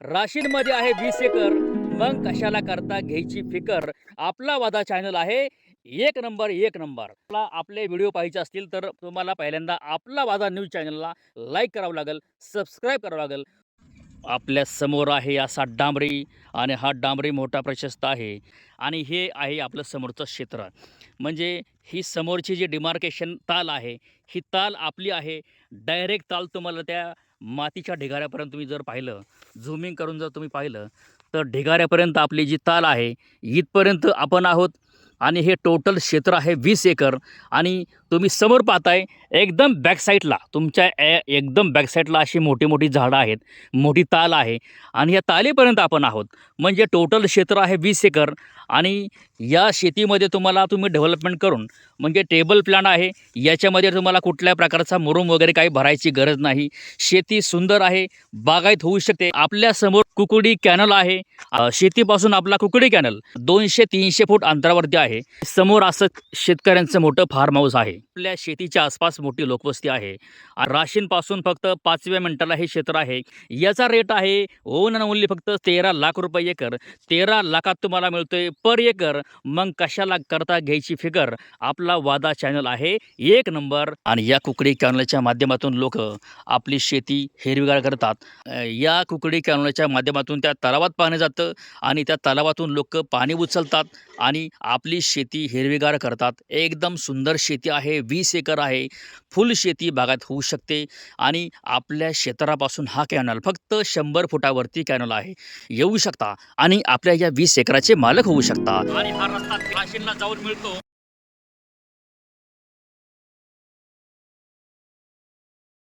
राशीनमध्ये आहे वीस एकर. मग कशाला करता घ्यायची फिकर? आपला वादा चॅनल आहे एक नंबर एक नंबर. आपला आपले व्हिडिओ पाहिजे असतील तर तुम्हाला पहिल्यांदा आपला वादा न्यूज चॅनलला लाईक करावं लागेल सबस्क्राईब करावं लागेल. आपल्यासमोर आहे असा डांबरी आणि हा डांबरी मोठा प्रशस्त आहे. आणि हे आहे आपलं समोरचं क्षेत्र. म्हणजे ही समोरची जी डिमार्केशन ताल आहे ही ताल आपली आहे. डायरेक्ट ताल तुम्हाला त्या मातीच्या ढिगाऱ्यापर्यंत तुम्ही जर पाहिलं झुमिंग करून जर तुम्ही पाहिलं तर ढिगाऱ्यापर्यंत आपली जी ताल आहे इथपर्यंत आपण आहोत आणि हे टोटल क्षेत्र आहे वीस एकर. आणि तुम्ही समोर पाहताय एकदम बॅकसाईडला तुमच्या ए एकदम बॅकसाईडला अशी मोठी मोठी झाडं आहेत. मोठी ताल आहे. आणि या तालेपर्यंत आपण आहोत. म्हणजे टोटल क्षेत्र आहे वीस एकर. आणि या शेतीमध्ये तुम्हाला तुम्ही डेव्हलपमेंट करून म्हणजे टेबल प्लॅन आहे. याच्यामध्ये तुम्हाला कुठल्या प्रकारचा मुरुम वगैरे काही भरायची गरज नाही. शेती सुंदर आहे. बागायत होऊ शकते. आपल्यासमोर कुकुडी कॅनल आहे. शेतीपासून आपला कुकडी कॅनल दोनशे तीनशे फूट अंतरावरती आहे. समोर असं शेतकऱ्यांचं मोठं फार्म हाऊस आहे. आपल्या शेतीच्या आसपास मोठी लोकवस्ती आहे. आ- राशीनपासून फक्त पाचव्या मिनिटाला हे क्षेत्र आहे. याचा रेट आहे ओन अँड ओनली फक्त तेरा लाख रुपये एकर. तेरा लाखात तुम्हाला मिळतोय पर एकर. मग कशाला करता घ्यायची फिगर? आपला वादा चॅनल आहे. एक नंबर आणि या कुकडी कॅनलच्या माध्यमातून लोक आपली शेती हिरवीगार करतात. या कुकडी कॅनलच्या माध्यमातून माध्यमातून त्या तलावात पाहणं जातं आणि त्या तलावातून लोक पाणी उचलतात आणि आपली शेती हिरवीगार करतात. एकदम सुंदर शेती आहे वीस एकर आहे. फुल शेती भागात होऊ शकते आणि आपल्या क्षेत्रापासून हा कॅनल फक्त शंभर फुटावरती कॅनल आहे. येऊ शकता आणि आपल्या या वीस एकराचे मालक होऊ शकता. आणि हा रस्ता जाऊन मिळतो.